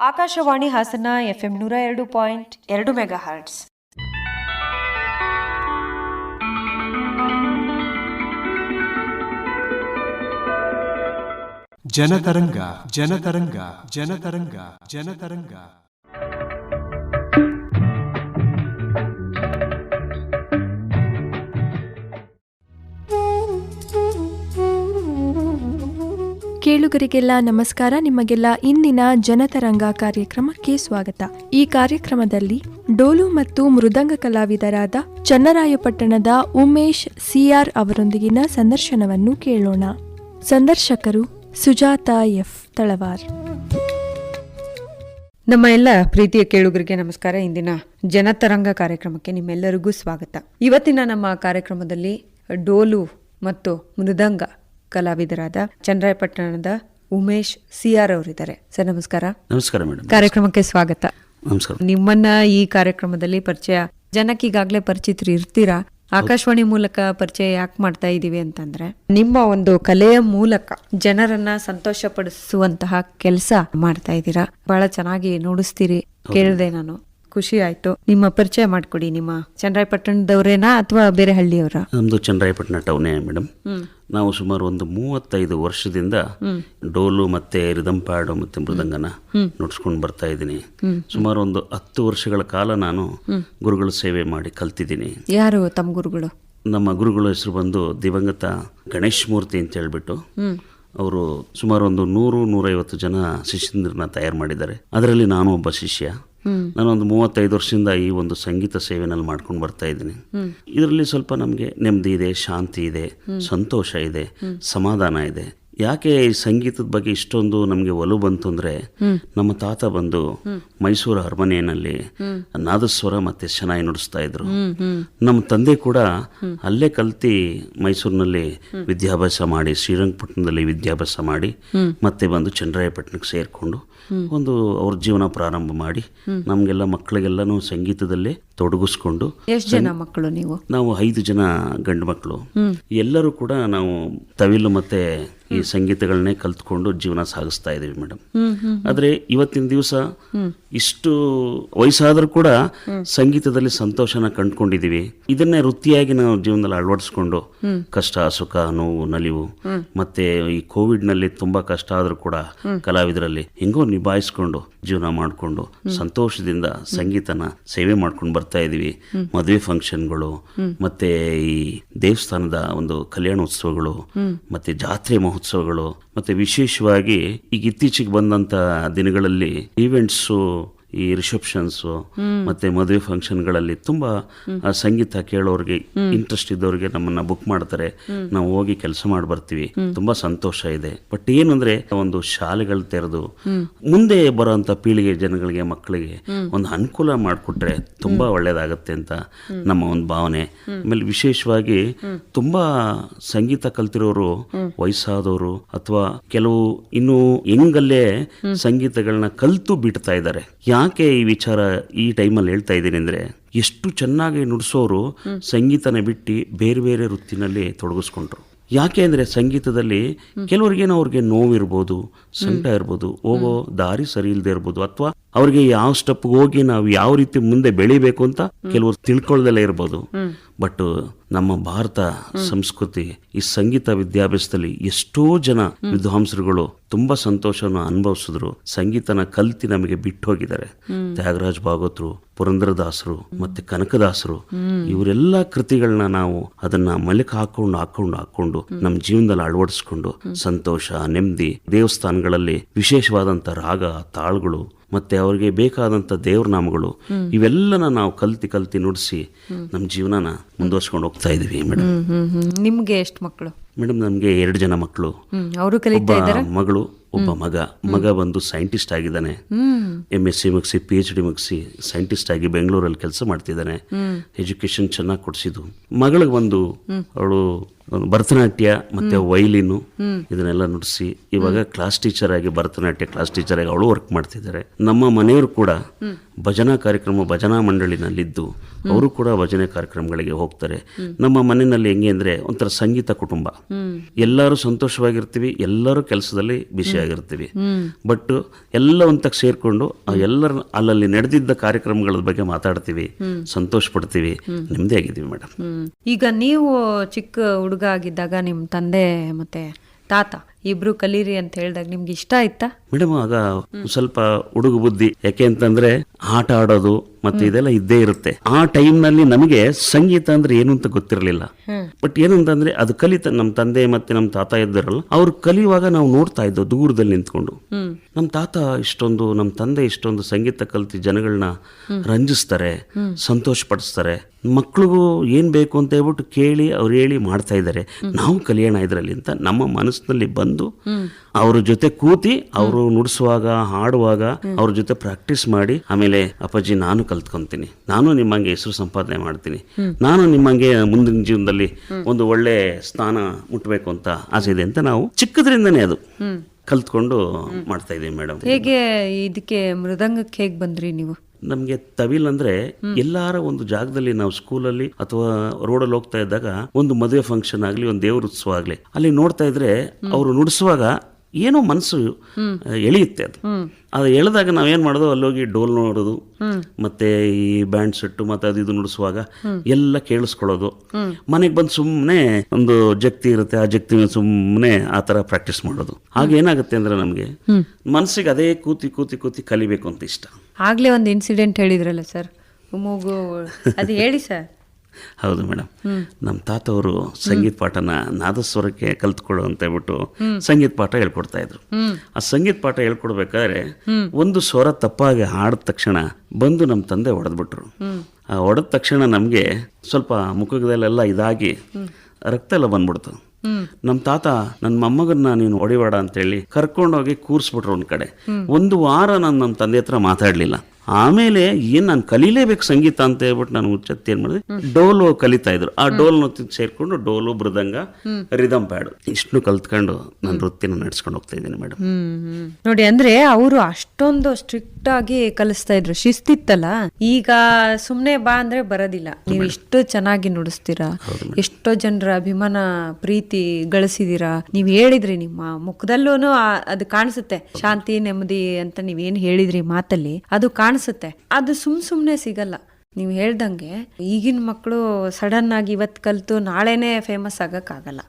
Akashvani Hassan FM ನೂರ ಎರಡು point ಎರಡು ಮೆಗಾ ಹರ್ಟ್ಸ್ ಜನತರಂಗ ಜನತರಂಗ ಜನತರಂಗ ಜನತರಂಗ. ಕೇಳುಗರಿಗೆಲ್ಲ ನಮಸ್ಕಾರ. ನಿಮಗೆಲ್ಲ ಇಂದಿನ ಜನತರಂಗ ಕಾರ್ಯಕ್ರಮಕ್ಕೆ ಸ್ವಾಗತ. ಈ ಕಾರ್ಯಕ್ರಮದಲ್ಲಿ ಡೋಲು ಮತ್ತು ಮೃದಂಗ ಕಲಾವಿದರಾದ ಚನ್ನರಾಯಪಟ್ಟಣದ ಉಮೇಶ್ ಸಿಆರ್ ಅವರೊಂದಿಗಿನ ಸಂದರ್ಶನವನ್ನು ಕೇಳೋಣ. ಸಂದರ್ಶಕರು ಸುಜಾತ ಎಫ್ ತಳವಾರ್. ನಮ್ಮ ಎಲ್ಲ ಪ್ರೀತಿಯ ಕೇಳುಗರಿಗೆ ನಮಸ್ಕಾರ. ಇಂದಿನ ಜನತರಂಗ ಕಾರ್ಯಕ್ರಮಕ್ಕೆ ನಿಮ್ಮೆಲ್ಲರಿಗೂ ಸ್ವಾಗತ. ಇವತ್ತಿನ ನಮ್ಮ ಕಾರ್ಯಕ್ರಮದಲ್ಲಿ ಡೋಲು ಮತ್ತು ಮೃದಂಗ ಕಲಾವಿದರಾದ ಚನ್ನರಾಯಪಟ್ಟಣದ ಉಮೇಶ್ ಸಿಆರ್ ಅವರಿದ್ದಾರೆ. ಸರ್ ನಮಸ್ಕಾರ. ನಮಸ್ಕಾರ ಮೇಡಮ್. ಕಾರ್ಯಕ್ರಮಕ್ಕೆ ಸ್ವಾಗತ. ನಮಸ್ಕಾರ. ನಿಮ್ಮನ್ನ ಈ ಕಾರ್ಯಕ್ರಮದಲ್ಲಿ ಪರಿಚಯ ಜನಕ್ಕೆ ಈಗಾಗಲೇ ಪರಿಚಿತರು ಇರ್ತೀರಾ? ಆಕಾಶವಾಣಿ ಮೂಲಕ ಪರಿಚಯ ಯಾಕೆ ಮಾಡ್ತಾ ಇದೀವಿ ಅಂತಂದ್ರೆ ನಿಮ್ಮ ಒಂದು ಕಲೆಯ ಮೂಲಕ ಜನರನ್ನ ಸಂತೋಷ ಪಡಿಸುವಂತಹ ಕೆಲಸ ಮಾಡ್ತಾ ಇದ್ದೀರಾ? ಬಹಳ ಚೆನ್ನಾಗಿ ನೋಡಿಸ್ತೀರಿ. ಕೇಳಿದೆ ನಾನು. ಖುಷಿ ಆಯ್ತು. ನಿಮ್ಮ ಪರಿಚಯ ಮಾಡ್ಕೊಡಿ. ನಿಮ್ಮ ಚನ್ನರಾಯಪಟ್ಟಣದವರೇನಾ ಅಥವಾ ಬೇರೆ ಹಳ್ಳಿಯವರ? ನಮ್ದು ಚನ್ನರಾಯಪಟ್ಟಣ ಟೌನೇ ಮೇಡಮ್. ನಾವು ಸುಮಾರು ಒಂದು ಮೂವತ್ತೈದು ವರ್ಷದಿಂದ ಡೋಲು ಮತ್ತೆ ರಿದಂಪಾಡು ಮತ್ತೆ ಮೃದಂಗನ ನುಡ್ಸ್ಕೊಂಡು ಬರ್ತಾ ಇದ್ದೀನಿ. ಸುಮಾರು ಒಂದು ಹತ್ತು ವರ್ಷಗಳ ಕಾಲ ನಾನು ಗುರುಗಳ ಸೇವೆ ಮಾಡಿ ಕಲ್ತಿದ್ದೀನಿ. ಯಾರು ತಮ್ಮ ಗುರುಗಳು? ನಮ್ಮ ಗುರುಗಳ ಹೆಸರು ಬಂದು ದಿವಂಗತ ಗಣೇಶ್ ಮೂರ್ತಿ ಅಂತ ಹೇಳ್ಬಿಟ್ಟು ಅವರು ಸುಮಾರು ಒಂದು ನೂರು ನೂರೈವತ್ತು ಜನ ಶಿಷ್ಯಂದ್ರನ್ನ ತಯಾರು ಮಾಡಿದ್ದಾರೆ. ಅದರಲ್ಲಿ ನಾನು ಒಬ್ಬ ಶಿಷ್ಯ. ನಾನೊಂದು ಮೂವತ್ತೈದು ವರ್ಷದಿಂದ ಈ ಒಂದು ಸಂಗೀತ ಸೇವೆನಲ್ಲಿ ಮಾಡ್ಕೊಂಡು ಬರ್ತಾ ಇದ್ದೀನಿ. ಇದರಲ್ಲಿ ಸ್ವಲ್ಪ ನಮಗೆ ನೆಮ್ಮದಿ ಇದೆ, ಶಾಂತಿ ಇದೆ, ಸಂತೋಷ ಇದೆ, ಸಮಾಧಾನ ಇದೆ. ಯಾಕೆ ಈ ಸಂಗೀತದ ಬಗ್ಗೆ ಇಷ್ಟೊಂದು ನಮಗೆ ಒಲವು ಬಂತು ಅಂದರೆ, ನಮ್ಮ ತಾತ ಬಂದು ಮೈಸೂರು ಅರಮನೆಯಲ್ಲಿ ನಾದಸ್ವರ ಮತ್ತೆ ಶನಾಯಿ ನುಡಿಸ್ತಾ ಇದ್ರು. ನಮ್ಮ ತಂದೆ ಕೂಡ ಅಲ್ಲೇ ಕಲ್ತಿ ಮೈಸೂರಿನಲ್ಲಿ ವಿದ್ಯಾಭ್ಯಾಸ ಮಾಡಿ, ಶ್ರೀರಂಗಪಟ್ಟಣದಲ್ಲಿ ವಿದ್ಯಾಭ್ಯಾಸ ಮಾಡಿ ಮತ್ತೆ ಬಂದು ಚಂದ್ರಾಯಪಟ್ಟಣಕ್ಕೆ ಸೇರ್ಕೊಂಡು ಒಂದು ಅವ್ರ ಜೀವನ ಪ್ರಾರಂಭ ಮಾಡಿ ನಮಗೆಲ್ಲ ಮಕ್ಕಳಿಗೆಲ್ಲಾನು ಸಂಗೀತದಲ್ಲೇ ತೊಡಗಿಸ್ಕೊಂಡು ಎಷ್ಟು ಜನ ಮಕ್ಕಳು ನೀವು? ನಾವು ಐದು ಜನ ಗಂಡು ಮಕ್ಕಳು. ಎಲ್ಲರೂ ಕೂಡ ನಾವು ತವಿಲು ಮತ್ತೆ ಈ ಸಂಗೀತಗಳನ್ನೇ ಕಲ್ತ್ಕೊಂಡು ಜೀವನ ಸಾಗಿಸ್ತಾ ಇದೀವಿ ಮೇಡಮ್. ಆದ್ರೆ ಇವತ್ತಿನ ದಿವಸ ಇಷ್ಟು ವಯಸ್ಸಾದರೂ ಕೂಡ ಸಂಗೀತದಲ್ಲಿ ಸಂತೋಷನ ಕಂಡುಕೊಂಡಿದ್ದೀವಿ. ಇದನ್ನೇ ವೃತ್ತಿಯಾಗಿ ನಾವು ಜೀವನದಲ್ಲಿ ಅಳವಡಿಸ್ಕೊಂಡು ಕಷ್ಟ, ಸುಖ, ನೋವು, ನಲಿವು, ಮತ್ತೆ ಈ ಕೋವಿಡ್ನಲ್ಲಿ ತುಂಬಾ ಕಷ್ಟ ಆದರೂ ಕೂಡ ಕಲಾವಿದರಲ್ಲಿ ಹೆಂಗೋ ನಿಭಾಯಿಸ್ಕೊಂಡು ಜೀವನ ಮಾಡಿಕೊಂಡು ಸಂತೋಷದಿಂದ ಸಂಗೀತನ ಸೇವೆ ಮಾಡ್ಕೊಂಡು ಬರ್ತಾ ಇದೀವಿ ಮದುವೆ ಫಂಕ್ಷನ್ಗಳು, ಮತ್ತೆ ಈ ದೇವಸ್ಥಾನದ ಒಂದು ಕಲ್ಯಾಣ ಉತ್ಸವಗಳು ಮತ್ತೆ ಜಾತ್ರೆ ಮಹೋತ್ಸವಗಳು ಮತ್ತೆ ವಿಶೇಷವಾಗಿ ಈಗ ಇತ್ತೀಚೆಗೆ ಬಂದಂತ ದಿನಗಳಲ್ಲಿ ಈವೆಂಟ್ಸು ಈ ರಿಸೆಪ್ಷನ್ಸು ಮತ್ತೆ ಮದುವೆ ಫಂಕ್ಷನ್ಗಳಲ್ಲಿ ತುಂಬಾ ಸಂಗೀತ ಕೇಳೋರಿಗೆ ಇಂಟ್ರೆಸ್ಟ್ ಇದ್ದವ್ರಿಗೆ ನಮ್ಮನ್ನ ಬುಕ್ ಮಾಡ್ತಾರೆ. ನಾವು ಹೋಗಿ ಕೆಲಸ ಮಾಡಿ ಬರ್ತೀವಿ. ತುಂಬಾ ಸಂತೋಷ ಇದೆ. ಬಟ್ ಏನಂದ್ರೆ, ಒಂದು ಶಾಲೆಗಳು ತೆರೆದು ಮುಂದೆ ಬರೋವಂಥ ಪೀಳಿಗೆ ಜನಗಳಿಗೆ, ಮಕ್ಕಳಿಗೆ ಒಂದು ಅನುಕೂಲ ಮಾಡಿಕೊಟ್ರೆ ತುಂಬಾ ಒಳ್ಳೇದಾಗತ್ತೆ ಅಂತ ನಮ್ಮ ಒಂದು ಭಾವನೆ. ಆಮೇಲೆ ವಿಶೇಷವಾಗಿ ತುಂಬಾ ಸಂಗೀತ ಕಲ್ತಿರೋರು ವಯಸ್ಸಾದವರು ಅಥವಾ ಕೆಲವು ಇನ್ನೂ ಹೆಂಗಲ್ಲೇ ಸಂಗೀತಗಳನ್ನ ಕಲ್ತು ಬಿಡ್ತಾ ಇದ್ದಾರೆ. ಯಾಕೆ ಈ ವಿಚಾರ ಈ ಟೈಮಲ್ಲಿ ಹೇಳ್ತಾ ಇದ್ದೀನಿ ಅಂದ್ರೆ ಎಷ್ಟು ಚೆನ್ನಾಗಿ ನುಡಿಸೋರು ಸಂಗೀತನ ಬಿಟ್ಟು ಬೇರೆ ಬೇರೆ ವೃತ್ತಿನಲ್ಲಿ ತೊಡಗಿಸ್ಕೊಂಡ್ರು. ಯಾಕೆ ಅಂದ್ರೆ ಸಂಗೀತದಲ್ಲಿ ಕೆಲವರಿಗೇನೋ ಅವ್ರಿಗೆ ನೋವಿರ್ಬೋದು ಸಂಕಟ ಇರ್ಬೋದು, ಹೋಗೋ ದಾರಿ ಸರಿ ಇಲ್ಲದೆ ಇರ್ಬೋದು, ಅಥವಾ ಅವ್ರಿಗೆ ಯಾವ ಸ್ಟೆಪ್ಗೆ ಹೋಗಿ ನಾವು ಯಾವ ರೀತಿ ಮುಂದೆ ಬೆಳಿಬೇಕು ಅಂತ ಕೆಲವರು ತಿಳ್ಕೊಳ್ದಲ್ಲೇ ಇರ್ಬೋದು. ಬಟ್ ನಮ್ಮ ಭಾರತ ಸಂಸ್ಕೃತಿ ಈ ಸಂಗೀತ ವಿದ್ಯಾಭ್ಯಾಸದಲ್ಲಿ ಎಷ್ಟೋ ಜನ ವಿದ್ವಾಂಸರುಗಳು ತುಂಬಾ ಸಂತೋಷವನ್ನು ಅನುಭವಿಸಿದ್ರು. ಸಂಗೀತನ ಕಲ್ತಿ ನಮಗೆ ಬಿಟ್ಟು ಹೋಗಿದ್ದಾರೆ. ತ್ಯಾಗರಾಜ್ ಭಾಗವತರು, ಪುರಂದರದಾಸರು ಮತ್ತೆ ಕನಕದಾಸರು ಇವರೆಲ್ಲ ಕೃತಿಗಳನ್ನ ನಾವು ಅದನ್ನ ಮಲಿಕ ಹಾಕೊಂಡು ಹಾಕೊಂಡು ಹಾಕೊಂಡು ನಮ್ಮ ಜೀವನದಲ್ಲಿ ಅಳವಡಿಸ್ಕೊಂಡು ಸಂತೋಷ, ನೆಮ್ಮದಿ, ದೇವಸ್ಥಾನಗಳಲ್ಲಿ ವಿಶೇಷವಾದಂತ ರಾಗ, ತಾಳ್ಗಳು ಮತ್ತೆ ಅವ್ರಿಗೆ ಬೇಕಾದಂಥ ದೇವ್ರ ನಾಮಗಳು ಇವೆಲ್ಲನ ನಾವು ಕಲ್ತಿ ಕಲ್ತಿ ನುಡಿಸಿ ನಮ್ಮ ಜೀವನನ ಮುಂದುವರ್ಸ್ಕೊಂಡು ಹೋಗ್ತಾ ಇದೀವಿ ಮೇಡಮ್ ನಿಮ್ಗೆ ಎಷ್ಟು ಮಕ್ಕಳು ಮೇಡಮ್ ನಮ್ಗೆ ಎರಡು ಜನ ಮಕ್ಕಳು ಅವರು ಕಲಿತಾ ಇದ್ದಾರೆ? ಮಗಳು ಒಬ್ಬ ಮಗ. ಮಗ ಬಂದು ಸೈಂಟಿಸ್ಟ್ ಆಗಿದ್ದಾನೆ. ಎಂ ಎಸ್ ಸಿ ಮುಗಿಸಿ ಪಿ ಎಚ್ ಡಿ ಮುಗಿಸಿ ಸೈಂಟಿಸ್ಟ್ ಆಗಿ ಬೆಂಗಳೂರಲ್ಲಿ ಕೆಲಸ ಮಾಡ್ತಿದ್ದಾನೆ. ಎಜುಕೇಶನ್ ಚೆನ್ನಾಗಿ ಕೊಡಿಸಿದ್ದು. ಮಗಳಿಗೆ ಬಂದು ಅವಳು ಭರತನಾಟ್ಯ ಮತ್ತೆ ವೈಲಿನು ಇದನ್ನೆಲ್ಲ ನುಡಿಸಿ ಇವಾಗ ಕ್ಲಾಸ್ ಟೀಚರ್ ಆಗಿ ಭರತನಾಟ್ಯ ಕ್ಲಾಸ್ ಟೀಚರ್ ಆಗಿ ಅವಳು ವರ್ಕ್ ಮಾಡ್ತಿದ್ದಾರೆ. ನಮ್ಮ ಮನೆಯವರು ಕೂಡ ಭಜನಾ ಕಾರ್ಯಕ್ರಮ ಭಜನಾ ಮಂಡಳಿನಲ್ಲಿದ್ದು ಅವರು ಕೂಡ ಭಜನೆ ಕಾರ್ಯಕ್ರಮಗಳಿಗೆ ಹೋಗ್ತಾರೆ. ನಮ್ಮ ಮನೆಯಲ್ಲಿ ಹೆಂಗೆ ಅಂದ್ರೆ ಒಂಥರ ಸಂಗೀತ ಕುಟುಂಬ. ಎಲ್ಲರೂ ಸಂತೋಷವಾಗಿರ್ತೀವಿ, ಎಲ್ಲರೂ ಕೆಲಸದಲ್ಲಿ ಬಿಸಿಯಾಗಿರ್ತೀವಿ ಬಟ್ ಎಲ್ಲ ಒಂತಕ್ಕೆ ಸೇರ್ಕೊಂಡು ಎಲ್ಲರ ಅಲ್ಲಲ್ಲಿ ನಡೆದಿದ್ದ ಕಾರ್ಯಕ್ರಮಗಳ ಬಗ್ಗೆ ಮಾತಾಡ್ತೀವಿ ಸಂತೋಷ ಪಡ್ತೀವಿ ನೆಮ್ಮದಿ ಆಗಿದ್ದೀವಿ ಮೇಡಮ್. ಈಗ ನೀವು ಚಿಕ್ಕ ಹುಡುಗ ಆಗಿದ್ದಾಗ ನಿಮ್ಮ ತಂದೆ ಮತ್ತೆ ತಾತ ಇಬ್ರು ಕಲೀರಿ ಅಂತ ಹೇಳಿದಾಗ ನಿಮ್ಗೆ ಇಷ್ಟ ಆಯ್ತಾ? ಮೇಡಮ್ ಆಗ ಸ್ವಲ್ಪ ಹುಡುಗ ಬುದ್ಧಿ. ಯಾಕೆ ಅಂತಂದ್ರೆ ಆಟ ಆಡೋದು ಮತ್ತೆ ಇದೆಲ್ಲ ಇದ್ದೇ ಇರುತ್ತೆ. ಆ ಟೈಮ್ನಲ್ಲಿ ನಮಗೆ ಸಂಗೀತ ಅಂದ್ರೆ ಏನು ಅಂತ ಗೊತ್ತಿರಲಿಲ್ಲ. ಬಟ್ ಏನಂತಂದ್ರೆ ಅದು ಕಲಿತ ನಮ್ಮ ತಂದೆ ಮತ್ತೆ ನಮ್ಮ ತಾತ ಇದ್ದಾರಲ್ಲ ಅವ್ರು ಕಲಿಯುವಾಗ ನಾವು ನೋಡ್ತಾ ಇದ್ದೋ ದೂರದಲ್ಲಿ ನಿಂತ್ಕೊಂಡು. ನಮ್ಮ ತಾತ ಇಷ್ಟೊಂದು ನಮ್ಮ ತಂದೆ ಇಷ್ಟೊಂದು ಸಂಗೀತ ಕಲ್ತಿ ಜನಗಳನ್ನ ರಂಜಿಸ್ತಾರೆ ಸಂತೋಷ ಪಡಿಸ್ತಾರೆ ಮಕ್ಳಿಗೂ ಏನ್ ಬೇಕು ಅಂತ ಹೇಳ್ಬಿಟ್ಟು ಕೇಳಿ ಅವ್ರು ಹೇಳಿ ಮಾಡ್ತಾ ಇದ್ದಾರೆ. ನಾವು ಕಲಿಯೋಣ ಇದರಲ್ಲಿ ಅಂತ ನಮ್ಮ ಮನಸ್ಸಿನಲ್ಲಿ ಬಂದು ಅವ್ರ ಜೊತೆ ಕೂತಿ ಅವರು ನುಡಿಸುವಾಗ, ಹಾಡುವಾಗ ಅವ್ರ ಜೊತೆ ಪ್ರಾಕ್ಟೀಸ್ ಮಾಡಿ ಆಮೇಲೆ ಅಪ್ಪಾಜಿ ನಾನು ಕಲ್ತ್ಕೊಂತೀನಿ. ನಾನು ನಿಮ್ಮಂಗೆ ಹೆಸರು ಸಂಪಾದನೆ ಮಾಡ್ತೀನಿ. ನಾನು ನಿಮ್ಮಂಗೆ ಮುಂದಿನ ಜೀವನದಲ್ಲಿ ಒಂದು ಒಳ್ಳೆ ಸ್ಥಾನ ಮುಟ್ಟಬೇಕು ಅಂತ ಆಸೆ ಇದೆ ಅಂತ ನಾವು ಚಿಕ್ಕದ್ರಿಂದನೇ ಅದು ಕಲ್ತ್ಕೊಂಡು ಮಾಡ್ತಾ ಇದೀವಿ ಮೇಡಮ್ ಹೇಗೆ ಇದಕ್ಕೆ ಮೃದಂಗಕ್ಕೆ ಹೇಗೆ ಬಂದ್ರಿ ನೀವು? ನಮಗೆ ತವಿಲ್ ಅಂದ್ರೆ ಎಲ್ಲಾರ ಒಂದು ಜಾಗದಲ್ಲಿ ನಾವು ಸ್ಕೂಲಲ್ಲಿ ಅಥವಾ ರೋಡಲ್ಲಿ ಹೋಗ್ತಾ ಇದ್ದಾಗ ಒಂದು ಮದುವೆ ಫಂಕ್ಷನ್ ಆಗ್ಲಿ ಒಂದು ದೇವ್ರ ಉತ್ಸವ ಆಗ್ಲಿ ಅಲ್ಲಿ ನೋಡ್ತಾ ಇದ್ರೆ ಅವರು ನುಡಿಸುವಾಗ ಏನೋ ಮನಸ್ಸು ಎಳೆಯುತ್ತೆ ಅದು. ಅದು ಎಳೆದಾಗ ನಾವೇನು ಮಾಡೋದು? ಅಲ್ಲೋಗಿ ಡೋಲ್ ನೋಡೋದು ಮತ್ತೆ ಈ ಬ್ಯಾಂಡ್ ಸೆಟ್ಟು ಮತ್ತೆ ಅದು ಇದು ನುಡಿಸುವಾಗ ಎಲ್ಲ ಕೇಳಿಸ್ಕೊಳ್ಳೋದು. ಮನೆಗೆ ಬಂದು ಸುಮ್ಮನೆ ಒಂದು ಜಕ್ತಿ ಇರುತ್ತೆ ಆ ಜಕ್ತಿ ಸುಮ್ಮನೆ ಆ ಥರ ಪ್ರಾಕ್ಟೀಸ್ ಮಾಡೋದು. ಹಾಗೇನಾಗುತ್ತೆ ಏನಾಗುತ್ತೆ ಅಂದ್ರೆ ನಮಗೆ ಮನಸ್ಸಿಗೆ ಅದೇ ಕೂತಿ ಕೂತಿ ಕೂತಿ ಕಲಿಬೇಕು ಅಂತ ಇಷ್ಟ. ಆಗ್ಲೇ ಒಂದು ಇನ್ಸಿಡೆಂಟ್ ಹೇಳಿದ್ರಲ್ಲ ಸರ್? ಮೂಗು ಅದು ಹೇಳಿ ಸರ್. ಹೌದು ಮೇಡಮ್ ನಮ್ಮ ತಾತ ಅವರು ಸಂಗೀತ ಪಾಠನ ನಾದಸ್ವರಕ್ಕೆ ಕಲ್ತ್ಕೊಳ್ಳೋ ಅಂತ ಹೇಳ್ಬಿಟ್ಟು ಸಂಗೀತ ಪಾಠ ಹೇಳ್ಕೊಡ್ತಾ ಇದ್ರು. ಆ ಸಂಗೀತ ಪಾಠ ಹೇಳ್ಕೊಡ್ಬೇಕಾದ್ರೆ ಒಂದು ಸ್ವರ ತಪ್ಪಾಗಿ ಹಾಡಿದ ತಕ್ಷಣ ಬಂದು ನಮ್ಮ ತಂದೆ ಹೊಡೆದ್ಬಿಟ್ರು. ಆ ಹೊಡೆದ ತಕ್ಷಣ ನಮಗೆ ಸ್ವಲ್ಪ ಮುಖದಲ್ಲೆಲ್ಲ ಇದಾಗಿ ರಕ್ತ ಎಲ್ಲ ಬಂದ್ಬಿಡ್ತು. ನಮ್ಮ ತಾತ, ನನ್ನ ಮೊಮ್ಮಗನ್ನ ನೀನು ಹೊಡಿಬೇಡ ಅಂತೇಳಿ ಕರ್ಕೊಂಡೋಗಿ ಕೂರಿಸ್ಬಿಟ್ರು ಒಂದು ಕಡೆ. ಒಂದು ವಾರ ನಾನು ನಮ್ಮ ತಂದೆ ಹತ್ರ ಮಾತಾಡ್ಲಿಲ್ಲ. ಆಮೇಲೆ ಏನ್ ನಾನು ಕಲೀಲೇಬೇಕು ಸಂಗೀತ ಅಂತ ಹೇಳ್ಬಿಟ್ಟು ನಾನು ಹುಚ್ಚತ್ತಿ ಏನ್ ಮಾಡಿದೆ? ಡೋಲು ಕಲಿತಾ ಇದ್ರು. ಆ ಡೋಲ್ ಸೇರ್ಕೊಂಡು ಡೋಲು ಮೃದಂಗ ರಿದಮ್ ಪ್ಯಾಡ್ ಇಷ್ಟು ಕಲ್ತ್ಕೊಂಡು ನನ್ನ ವೃತ್ತಿನ ನಡ್ಸ್ಕೊಂಡು ಹೋಗ್ತಾ ಇದ್ದೀನಿ ಮೇಡಮ್ ನೋಡಿ ಅಂದ್ರೆ ಅವರು ಅಷ್ಟೊಂದು ಸ್ಟ್ರಿಕ್ಟ್ ಆಗಿ ಕಲಿಸ್ತಾ ಇದ್ರು. ಶಿಸ್ತಿತ್ತಲ್ಲ? ಈಗ ಸುಮ್ನೆ ಬಾ ಅಂದ್ರೆ ಬರೋದಿಲ್ಲ. ನೀವು ಇಷ್ಟು ಚೆನ್ನಾಗಿ ನುಡಿಸ್ತೀರಾ? ಎಷ್ಟೋ ಜನರ ಅಭಿಮಾನ ಪ್ರೀತಿ ಗಳಿಸಿದೀರಾ? ನೀವ್ ಹೇಳಿದ್ರಿ ನಿಮ್ಮ ಮುಖದಲ್ಲೂ ಅದು ಕಾಣಿಸುತ್ತೆ. ಶಾಂತಿ ನೆಮ್ಮದಿ ಅಂತ ನೀವೇನ್ ಹೇಳಿದ್ರಿ ಮಾತಲ್ಲಿ ಅದು ಕಾಣಿಸುತ್ತೆ ಅದು ಸುಮ್ ಸುಮ್ನೆ ಸಿಗಲ್ಲ. ನೀವು ಹೇಳ್ದಂಗೆ ಈಗಿನ ಮಕ್ಕಳು ಸಡನ್ ಆಗಿ ಇವತ್ತು ಕಲಿತು ನಾಳೆನೇ ಫೇಮಸ್ ಆಗಕ್ಕಾಗಲ್ಲ.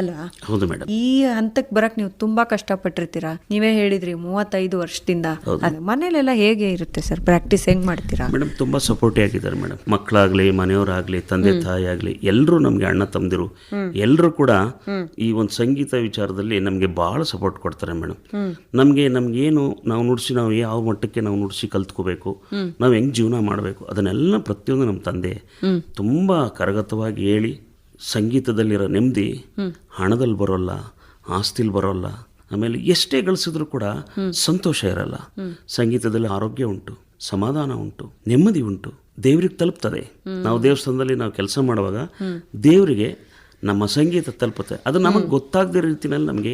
ಅಲ್ವಾ? ಹೌದು ಮೇಡಮ್ ಈ ಹಂತಕ್ಕೆ ಬರಕ್ ನೀವು ತುಂಬಾ ಕಷ್ಟಪಟ್ಟಿರ್ತೀರಾ? ನೀವೇ ಹೇಳಿದ್ರಿ ಮೂವತ್ತೈದು ವರ್ಷದಿಂದ. ಅದು ಮನೇಲೆಲ್ಲ ಹೇಗೆ ಇರುತ್ತೆ ಸರ್? ಪ್ರಾಕ್ಟೀಸ್ ಹೆಂಗ್ ಮಾಡ್ತೀರಾ? ಮೇಡಮ್ ತುಂಬಾ ಸಪೋರ್ಟಿವ್ ಆಗಿದ್ದಾರೆ ಮೇಡಮ್ ಮಕ್ಕಳಾಗ್ಲಿ ಮನೆಯವರಾಗ್ಲಿ ತಂದೆ ತಾಯಿ ಆಗ್ಲಿ ಎಲ್ಲರೂ ನಮ್ಗೆ ಅಣ್ಣ ತಂದಿರು ಎಲ್ಲರೂ ಕೂಡ ಈ ಒಂದು ಸಂಗೀತ ವಿಚಾರದಲ್ಲಿ ನಮ್ಗೆ ಬಹಳ ಸಪೋರ್ಟ್ ಕೊಡ್ತಾರೆ ಮೇಡಮ್ ನಮ್ಗೆ ಏನು ನಾವು ನುಡಿಸಿ ನಾವು ಯಾವ ಮಟ್ಟಕ್ಕೆ ನಾವು ನುಡಿಸಿ ಕಲ್ತ್ಕೋಬೇಕು ನಾವು ಹೆಂಗ್ ಜೀವನ ಮಾಡಬೇಕು ಅದನ್ನೆಲ್ಲ ಪ್ರತಿಯೊಂದು ನಮ್ಮ ತಂದೆ ತುಂಬಾ ಕರಗತವಾಗಿ ಹೇಳಿ ಸಂಗೀತದಲ್ಲಿರೋ ನೆಮ್ಮದಿ ಹಣದಲ್ಲಿ ಬರೋಲ್ಲ ಆಸ್ತಿಲಿ ಬರೋಲ್ಲ ಆಮೇಲೆ ಎಷ್ಟೇ ಗಳಿಸಿದ್ರು ಕೂಡ ಸಂತೋಷ ಇರಲ್ಲ. ಸಂಗೀತದಲ್ಲಿ ಆರೋಗ್ಯ ಉಂಟು ಸಮಾಧಾನ ಉಂಟು ನೆಮ್ಮದಿ ಉಂಟು ದೇವ್ರಿಗೆ ತಲುಪ್ತದೆ. ನಾವು ದೇವಸ್ಥಾನದಲ್ಲಿ ನಾವು ಕೆಲಸ ಮಾಡುವಾಗ ದೇವರಿಗೆ ನಮ್ಮ ಸಂಗೀತ ತಲುಪುತ್ತೆ. ಅದು ನಮಗೆ ಗೊತ್ತಾಗದೇ ರೀತಿನಲ್ಲಿ ನಮಗೆ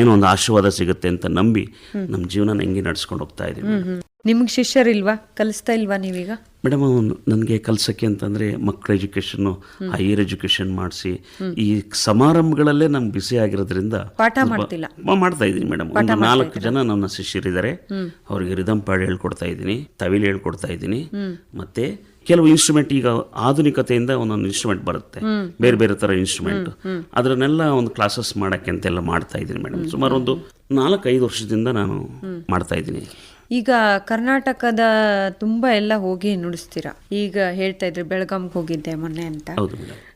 ಏನೋ ಒಂದು ಆಶೀರ್ವಾದ ಸಿಗುತ್ತೆ ಅಂತ ನಂಬಿ ನಮ್ಮ ಜೀವನ ಹೆಂಗೆ ನಡ್ಸ್ಕೊಂಡು ಹೋಗ್ತಾ ಇದೀವಿ. ನಿಮ್ಗೆ ಶಿಷ್ಯರಿಲ್ವಾ? ಕಲಿಸ್ತಾ ಇಲ್ವಾ ನೀವೀಗ? ಮೇಡಮ್ ನನಗೆ ಕಲ್ಸಕ್ಕೆ ಅಂತಂದ್ರೆ ಮಕ್ಕಳ ಎಜುಕೇಷನ್ನು ಹೈಯರ್ ಎಜುಕೇಶನ್ ಮಾಡಿಸಿ. ಈ ಸಮಾರಂಭಗಳಲ್ಲೇ ನಮ್ಗೆ ಬಿಸಿ ಆಗಿರೋದ್ರಿಂದ ಪಾಠ ಮಾಡ್ತಿಲ್ಲ. ಮಾಡ್ತಾ ಇದ್ದೀನಿ ಮೇಡಮ್. ಒಂದು ನಾಲ್ಕು ಜನ ನನ್ನ ಶಿಷ್ಯರಿದ್ದಾರೆ. ಅವ್ರಿಗೆ ರಿದಮ್ ಪಾಡ್ ಹೇಳ್ಕೊಡ್ತಾ ಇದ್ದೀನಿ ತವಿಲ್ ಹೇಳ್ಕೊಡ್ತಾ ಇದ್ದೀನಿ. ಮತ್ತೆ ಕೆಲವು ಇನ್ಸ್ಟ್ರೂಮೆಂಟ್ ಈಗ ಆಧುನಿಕತೆಯಿಂದ ಒಂದೊಂದು ಇನ್ಸ್ಟ್ರೂಮೆಂಟ್ ಬರುತ್ತೆ. ಬೇರೆ ಬೇರೆ ತರ ಇನ್ಸ್ಟ್ರೂಮೆಂಟ್ ಅದನ್ನೆಲ್ಲ ಒಂದು ಕ್ಲಾಸಸ್ ಮಾಡಕ್ಕೆ ಅಂತೆಲ್ಲ ಮಾಡ್ತಾ ಇದ್ದೀನಿ ಮೇಡಮ್. ಸುಮಾರು ಒಂದು ನಾಲ್ಕೈದು ವರ್ಷದಿಂದ ನಾನು ಮಾಡ್ತಾ ಇದ್ದೀನಿ. ಈಗ ಕರ್ನಾಟಕದ ತುಂಬಾ ಎಲ್ಲ ಹೋಗಿ ನುಡಿಸ್ತೀರಾ? ಈಗ ಹೇಳ್ತಾ ಇದ್ರಿ ಬೆಳಗಾಂಗೆ ಹೋಗಿದ್ದೆ ಮೊನ್ನೆ ಅಂತ.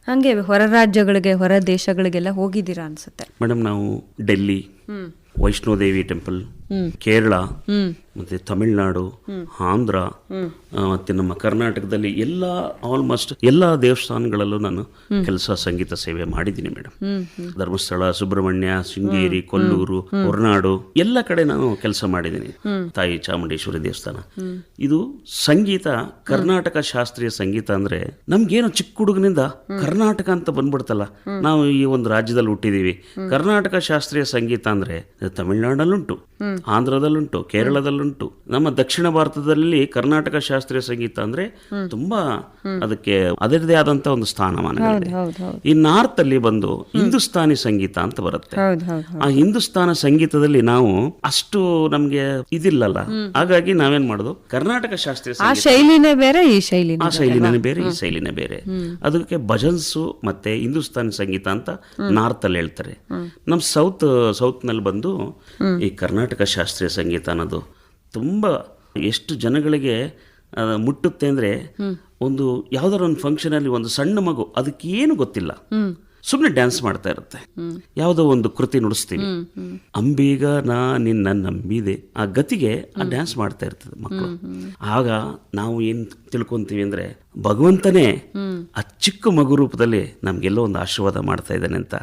ಹಂಗೆ ಹೊರ ರಾಜ್ಯಗಳಿಗೆ ಹೊರ ದೇಶಗಳಿಗೆಲ್ಲ ಹೋಗಿದ್ದೀರಾ ಅನ್ಸುತ್ತೆ? ಮೇಡಮ್ ನಾವು ಡೆಲ್ಲಿ ವೈಷ್ಣೋದೇವಿ ಟೆಂಪಲ್ ಕೇರಳ ಮತ್ತೆ ತಮಿಳುನಾಡು ಆಂಧ್ರ ಮತ್ತೆ ನಮ್ಮ ಕರ್ನಾಟಕದಲ್ಲಿ ಎಲ್ಲ ಆಲ್ಮೋಸ್ಟ್ ಎಲ್ಲ ದೇವಸ್ಥಾನಗಳಲ್ಲೂ ನಾನು ಕೆಲಸ ಸಂಗೀತ ಸೇವೆ ಮಾಡಿದ್ದೀನಿ ಮೇಡಮ್. ಧರ್ಮಸ್ಥಳ ಸುಬ್ರಹ್ಮಣ್ಯ ಶೃಂಗೇರಿ ಕೊಲ್ಲೂರು ಹೊರನಾಡು ಎಲ್ಲ ಕಡೆ ನಾನು ಕೆಲಸ ಮಾಡಿದ್ದೀನಿ. ತಾಯಿ ಚಾಮುಂಡೇಶ್ವರಿ ದೇವಸ್ಥಾನ. ಇದು ಸಂಗೀತ ಕರ್ನಾಟಕ ಶಾಸ್ತ್ರೀಯ ಸಂಗೀತ ಅಂದ್ರೆ ನಮ್ಗೇನು ಚಿಕ್ಕ ಹುಡುಗನಿಂದ ಕರ್ನಾಟಕ ಅಂತ ಬಂದ್ಬಿಡ್ತಲ್ಲ. ನಾವು ಈ ಒಂದು ರಾಜ್ಯದಲ್ಲಿ ಹುಟ್ಟಿದೀವಿ. ಕರ್ನಾಟಕ ಶಾಸ್ತ್ರೀಯ ಸಂಗೀತ ಅಂದ್ರೆ ತಮಿಳುನಾಡಲ್ಲುಂಟು. ಆಂಧ್ರದಲ್ಲುಂಟು ಕೇರಳದಲ್ಲುಂಟು. ನಮ್ಮ ದಕ್ಷಿಣ ಭಾರತದಲ್ಲಿ ಕರ್ನಾಟಕ ಶಾಸ್ತ್ರೀಯ ಸಂಗೀತ ಅಂದ್ರೆ ತುಂಬಾ ಅದಕ್ಕೆ ಅದರದೇ ಆದಂತ ಒಂದು ಸ್ಥಾನಮಾನ ಈ ನಾರ್ತ್ ಅಲ್ಲಿ ಬಂದು ಹಿಂದೂಸ್ತಾನಿ ಸಂಗೀತ ಅಂತ ಬರುತ್ತೆ. ಆ ಹಿಂದೂಸ್ತಾನ ಸಂಗೀತದಲ್ಲಿ ನಾವು ಅಷ್ಟು ನಮ್ಗೆ ಇದಿಲ್ಲಲ್ಲ. ಹಾಗಾಗಿ ನಾವೇನ್ ಮಾಡುದು? ಕರ್ನಾಟಕ ಶಾಸ್ತ್ರೀಯ ಆ ಶೈಲಿನೇ ಬೇರೆ ಈ ಶೈಲಿ ಆ ಶೈಲಿನೇ ಬೇರೆ ಈ ಶೈಲಿನೇ ಬೇರೆ. ಅದಕ್ಕೆ ಭಜನ್ಸು ಮತ್ತೆ ಹಿಂದೂಸ್ತಾನಿ ಸಂಗೀತ ಅಂತ ನಾರ್ತ್ ಅಲ್ಲಿ ಹೇಳ್ತಾರೆ. ನಮ್ ಸೌತ್ ಸೌತ್ನಲ್ಲಿ ಬಂದು ಈ ಕರ್ನಾಟಕ ಶಾಸ್ತ್ರೀಯ ಸಂಗೀತ ಅನ್ನೋದು ತುಂಬಾ ಎಷ್ಟು ಜನಗಳಿಗೆ ಮುಟ್ಟುತ್ತೆ ಅಂದ್ರೆ ಒಂದು ಯಾವ್ದಾರ ಒಂದು ಫಂಕ್ಷನಲ್ಲಿ ಒಂದು ಸಣ್ಣ ಮಗು ಅದಕ್ಕೆ ಏನು ಗೊತ್ತಿಲ್ಲ. ಸುಮ್ಮನೆ ಡ್ಯಾನ್ಸ್ ಮಾಡ್ತಾ ಇರುತ್ತೆ. ಯಾವುದೋ ಒಂದು ಕೃತಿ ನುಡಿಸ್ತೀವಿ. ಅಂಬೀಗ ನಾ ನಿನ್ನ ನಂಬಿದೆ. ಆ ಗತಿಗೆ ಆ ಡ್ಯಾನ್ಸ್ ಮಾಡ್ತಾ ಇರ್ತದೆ ಮಕ್ಕಳು. ಆಗ ನಾವು ಏನ್ ತಿಳ್ಕೊಂತೀವಿ ಅಂದ್ರೆ ಭಗವಂತನೇ ಆ ಚಿಕ್ಕ ಮಗು ರೂಪದಲ್ಲಿ ನಮ್ಗೆಲ್ಲೋ ಒಂದು ಆಶೀರ್ವಾದ ಮಾಡ್ತಾ ಇದ್ದಾನೆ ಅಂತ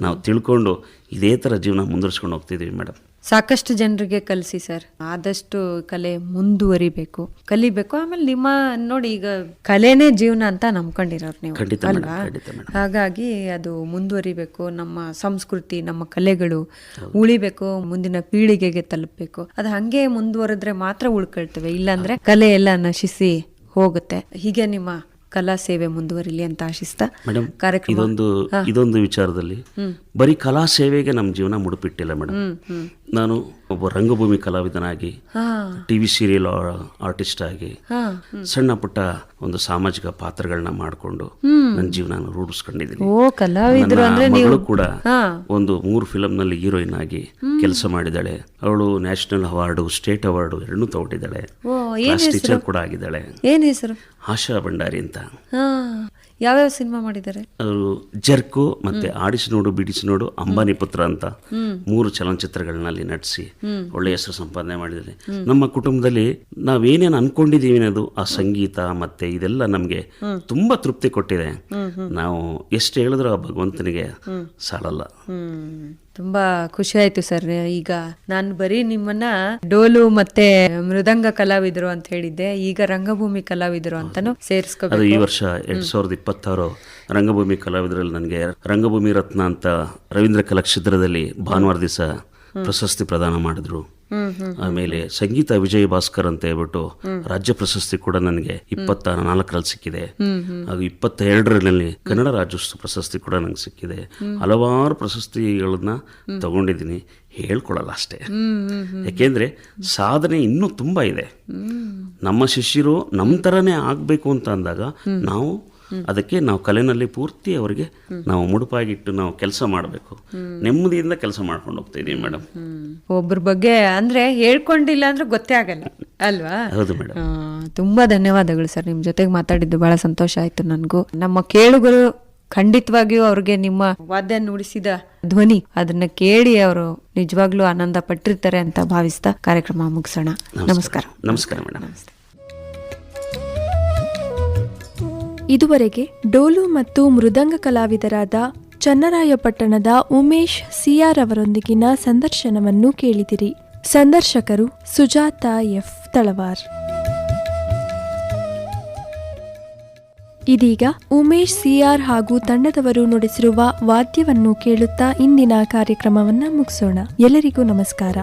ನಾವು ತಿಳ್ಕೊಂಡು ಇದೇ ತರ ಜೀವನ ಮುಂದುವರ್ಸ್ಕೊಂಡು ಹೋಗ್ತಿದೀವಿ ಮೇಡಮ್. ಸಾಕಷ್ಟು ಜನರಿಗೆ ಕಲಿಸಿ ಸರ್. ಆದಷ್ಟು ಕಲೆ ಮುಂದುವರಿಬೇಕು. ಕಲಿಬೇಕು. ಆಮೇಲೆ ನಿಮ್ಮ ನೋಡಿ ಈಗ ಕಲೆನೆ ಜೀವನ ಅಂತ ನಂಬ್ಕೊಂಡಿರೋರು ನೀವು. ಅಲ್ವಾ. ಹಾಗಾಗಿ ಅದು ಮುಂದುವರಿಬೇಕು. ನಮ್ಮ ಸಂಸ್ಕೃತಿ ನಮ್ಮ ಕಲೆಗಳು ಉಳಿಬೇಕು. ಮುಂದಿನ ಪೀಳಿಗೆಗೆ ತಲುಪಬೇಕು. ಅದು ಹಂಗೆ ಮುಂದುವರೆದ್ರೆ ಮಾತ್ರ ಉಳ್ಕೊಳ್ತೇವೆ. ಇಲ್ಲಾಂದ್ರೆ ಕಲೆ ಎಲ್ಲ ನಶಿಸಿ ಹೋಗುತ್ತೆ. ಹೀಗೆ ನಿಮ್ಮ ಕಲಾ ಸೇವೆ ಮುಂದುವರಿಲಿ ಅಂತ ಆಶಿಸ್ತಾ ಮೇಡಮ್ ಕಾರ್ಯಕ್ರಮ ಇದೊಂದು ಇದೊಂದು ವಿಚಾರದಲ್ಲಿ ಬರೀ ಕಲಾ ಸೇವೆಗೆ ನಮ್ಮ ಜೀವನ ಮುಡುಪಿಟ್ಟಿಲ್ಲ ಮೇಡಮ್ ನಾನು ಒಬ್ಬ ರಂಗಭೂಮಿ ಕಲಾವಿದನಾಗಿ ಟಿವಿ ಸೀರಿಯಲ್ ಆರ್ಟಿಸ್ಟ್ ಆಗಿ ಸಣ್ಣ ಪುಟ್ಟ ಒಂದು ಸಾಮಾಜಿಕ ಪಾತ್ರಗಳನ್ನ ಮಾಡಿಕೊಂಡು ನನ್ನ ಜೀವನ ರೂಢಿಸ್ಕೊಂಡಿದ್ದೀನಿ ಕೂಡ ಒಂದು ಮೂರು ಫಿಲಂ ನಲ್ಲಿ ಹೀರೋಯಿನ್ ಆಗಿ ಕೆಲಸ ಮಾಡಿದ್ದಾಳೆ. ಅವಳು ನ್ಯಾಷನಲ್ ಅವಾರ್ಡು ಸ್ಟೇಟ್ ಅವಾರ್ಡು ಎರಡನ್ನೂ ತಗೊಂಡಿದ್ದಾಳೆ. ಟೀಚರ್ ಕೂಡ ಆಗಿದ್ದಾಳೆ. ಆಶಾ ಭಂಡಾರಿ ಅಂತ. ಯಾವ್ಯಾವ ಸಿನಿಮಾ ಮಾಡಿದ್ದಾರೆ? ಅವರು ಜರ್ಕು ಮತ್ತೆ ಆಡಿಸಿ ನೋಡು ಬಿಡಿಸಿ ನೋಡು ಅಂಬಾನಿ ಪುತ್ರ ಅಂತ ಮೂರು ಚಲನಚಿತ್ರಗಳನ್ನಲ್ಲಿ ನಟಿಸಿ ಒಳ್ಳೆ ಹೆಸರು ಸಂಪಾದನೆ ಮಾಡಿದ್ದಾರೆ. ನಮ್ಮ ಕುಟುಂಬದಲ್ಲಿ ನಾವೇನೇನು ಅನ್ಕೊಂಡಿದೀವಿ ಅನ್ನೋದು ಆ ಸಂಗೀತ ಮತ್ತೆ ಇದೆಲ್ಲ ನಮ್ಗೆ ತುಂಬಾ ತೃಪ್ತಿ ಕೊಟ್ಟಿದೆ. ನಾವು ಎಷ್ಟು ಹೇಳಿದ್ರು ಆ ಭಗವಂತನಿಗೆ ಸಾಲಲ್ಲ. ತುಂಬಾ ಖುಷಿ ಆಯ್ತು ಸರ್. ಈಗ ನಾನು ಬರೀ ನಿಮ್ಮನ್ನ ಡೋಲು ಮತ್ತೆ ಮೃದಂಗ ಕಲಾವಿದರು ಅಂತ ಹೇಳಿದ್ದೆ. ಈಗ ರಂಗಭೂಮಿ ಕಲಾವಿದರು ಅಂತಾನು ಸೇರಿಸ್ಕೋಬೇಕು. ಈ ವರ್ಷ ಎರಡ್ ಸಾವಿರದ ಇಪ್ಪತ್ತಾರು ರಂಗಭೂಮಿ ಕಲಾವಿದರಲ್ಲಿ ನನಗೆ ರಂಗಭೂಮಿ ರತ್ನ ಅಂತ ರವೀಂದ್ರ ಕಲಾಕ್ಷೇತ್ರದಲ್ಲಿ ಭಾನುವಾರ ದಿವಸ ಪ್ರಶಸ್ತಿ ಪ್ರದಾನ ಮಾಡಿದ್ರು. ಆಮೇಲೆ ಸಂಗೀತ ವಿಜಯ ಭಾಸ್ಕರ್ ಅಂತ ಹೇಳ್ಬಿಟ್ಟು ರಾಜ್ಯ ಪ್ರಶಸ್ತಿ ಕೂಡ ನನಗೆ ಇಪ್ಪತ್ತ ನಾಲ್ಕರಲ್ಲಿ ಸಿಕ್ಕಿದೆ. ಹಾಗೂ ಇಪ್ಪತ್ತ ಎರಡರಲ್ಲಿ ಕನ್ನಡ ರಾಜ್ಯೋತ್ಸವ ಪ್ರಶಸ್ತಿ ಕೂಡ ನಂಗೆ ಸಿಕ್ಕಿದೆ. ಹಲವಾರು ಪ್ರಶಸ್ತಿಗಳನ್ನ ತಗೊಂಡಿದ್ದೀನಿ. ಹೇಳ್ಕೊಳಲ್ಲ ಅಷ್ಟೇ. ಯಾಕೆಂದ್ರೆ ಸಾಧನೆ ಇನ್ನೂ ತುಂಬಾ ಇದೆ. ನಮ್ಮ ಶಿಷ್ಯರು ನಮ್ಮ ಥರನೇ ಆಗಬೇಕು ಅಂತ ಅಂದಾಗ ನಾವು ಅದಕ್ಕೆ ನಾವು ಕಲೆನಲ್ಲಿ ಪೂರ್ತಿ ಅವರಿಗೆ ನಾವು ಮುಡುಪಾಗಿಟ್ಟು ನಾವು ಕೆಲಸ ಮಾಡಬೇಕು. ನೆಮ್ಮದಿಯಿಂದ ಕೆಲಸ ಮಾಡ್ಕೊಂಡು ಹೋಗ್ತಾ ಇದೀವಿ ಮೇಡಮ್ ಒಬ್ಬರ ಬಗ್ಗೆ ಅಂದ್ರೆ ಹೇಳ್ಕೊಂಡಿಲ್ಲ ಅಂದ್ರೆ ಗೊತ್ತೇ ಆಗಲ್ಲ ಅಲ್ವಾ? ಹೌದು ಮೇಡಮ್. ತುಂಬಾ ಧನ್ಯವಾದಗಳು ಸರ್ ನಿಮ್ ಜೊತೆಗೆ ಮಾತಾಡಿದ್ದು ಬಹಳ ಸಂತೋಷ ಆಯ್ತು ನನಗೂ. ನಮ್ಮ ಕೇಳುಗರು ಖಂಡಿತವಾಗಿಯೂ ಅವ್ರಿಗೆ ನಿಮ್ಮ ವಾದ್ಯ ನುಡಿಸಿದ ಧ್ವನಿ ಅದನ್ನ ಕೇಳಿ ಅವರು ನಿಜವಾಗ್ಲೂ ಆನಂದ ಪಟ್ಟಿರ್ತಾರೆ ಅಂತ ಭಾವಿಸ್ತಾ ಕಾರ್ಯಕ್ರಮ ಮುಗಿಸೋಣ. ನಮಸ್ಕಾರ. ನಮಸ್ಕಾರ. ಮೇಡಮ್. ಇದುವರೆಗೆ ಡೋಲು ಮತ್ತು ಮೃದಂಗ ಕಲಾವಿದರಾದ ಚನ್ನರಾಯಪಟ್ಟಣದ ಉಮೇಶ್ ಸಿಆರ್ ಅವರೊಂದಿಗಿನ ಸಂದರ್ಶನವನ್ನು ಕೇಳಿದಿರಿ. ಸಂದರ್ಶಕರು ಸುಜಾತ ಎಫ್. ತಳವಾರ್. ಇದೀಗ ಉಮೇಶ್ ಸಿಆರ್ ಹಾಗೂ ತಂಡದವರು ನುಡಿಸಿರುವ ವಾದ್ಯವನ್ನು ಕೇಳುತ್ತಾ ಇಂದಿನ ಕಾರ್ಯಕ್ರಮವನ್ನು ಮುಗಿಸೋಣ. ಎಲ್ಲರಿಗೂ ನಮಸ್ಕಾರ.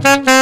Thank you.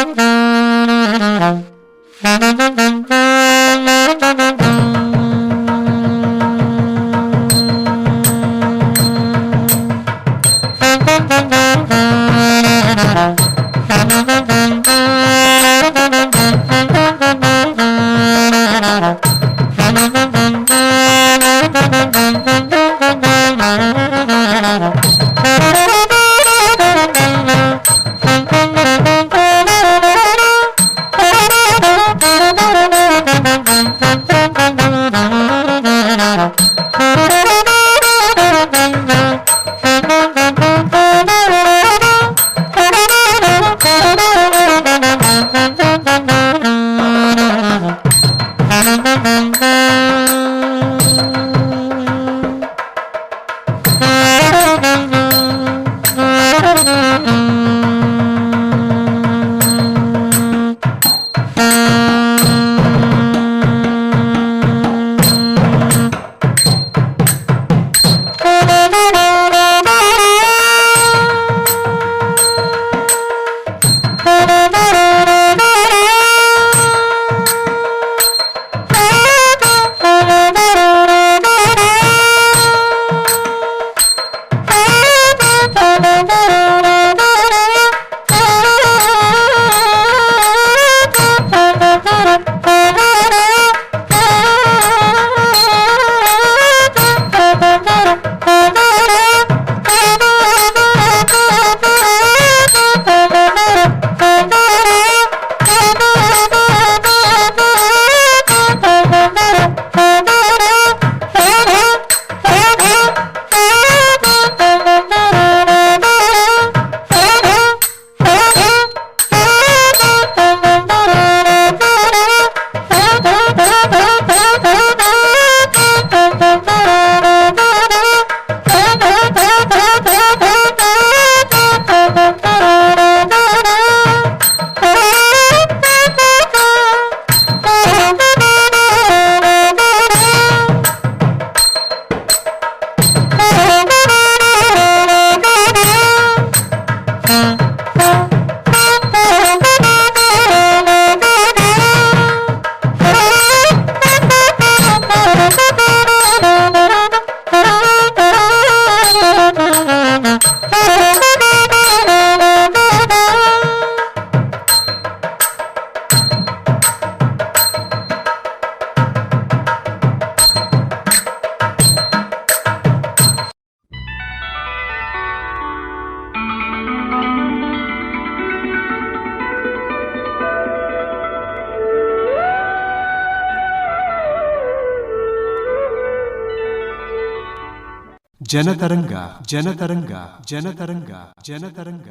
ಜನತರಂಗ ಜನತರಂಗ ಜನತರಂಗ ಜನತರಂಗ.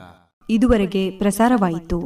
ಇದುವರೆಗೆ ಪ್ರಸಾರವಾಯಿತು.